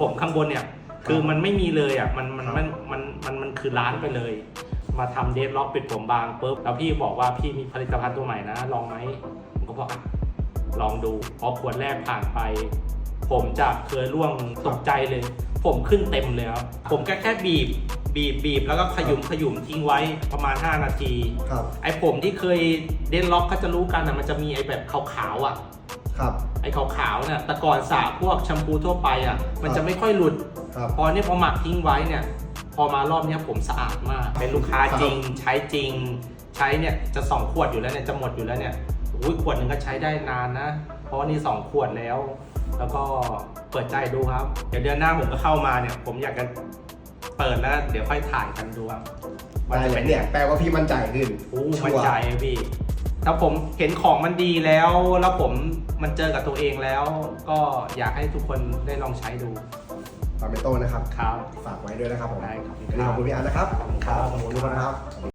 ผมข้างบนเนี่ย คือมันไม่มีเลยอะมันมันมันมันมันมันคือร้านไปเลย มาทำเดฟล็อกปิดผมบางปุ๊บแล้วพี่บอกว่าพี่มีผลิตภัณฑ์ตัวใหม่นะ ลองไหมผมก็บอกอะลองดูพอขวดแรกผ่านไป ผมจากเคยร่วงตกใจเลย ผมขึ้นเต็มเลยครับผมแค่แค่บีบบีบบีบแล้วก็ขยุมขยุมทิ้งไว้ประมาณ 5 นาที ครับ ไอ้ผมที่เคยเดนล็อกก็จะรู้กันนะมันจะมีไอ้แบบขาวๆอะ ครับ ไอ้ขาวๆเนี่ยแต่ก่อนสระพวกแชมพูทั่วไปอะ มันจะไม่ค่อยหลุด ครับ พอเนี่ยพอหมักทิ้งไว้เนี่ย พอมารอบเนี้ยผมสะอาดมาก เป็นลูกค้าจริง ใช้จริง ใช้เนี่ยจะสองขวดอยู่แล้วเนี่ยจะหมดอยู่แล้วเนี่ยอุ้ยขวดหนึ่งก็ใช้ได้นานนะ เพราะว่านี่สองขวดแล้ว แล้วก็เปิดใจดูครับ เดี๋ยวเดือนหน้าผมก็เข้ามาเนี่ย ผมอยากจะเปิดแล้ว เดี๋ยวค่อยถ่ายกันดูครับว่าได้จะเลเป็ยนเนี่ยแปลว่าพี่มั่นใจขึ้นโอ้ชัมั่นวร์ใจพี่ ถ้าผมเห็นของมันดีแล้ว แล้วผมมันเจอกับตัวเองแล้ว ก็อยากให้ทุกคนได้ลองใช้ดูฟาร์เมโต้นะครับ ครับ ฝากไว้ด้วยนะครับผมได้ครับ วันนี้ขอบคุณพี่อันนะครับ ขอบคุณครับ ขอบคุณทุกคนนะครับ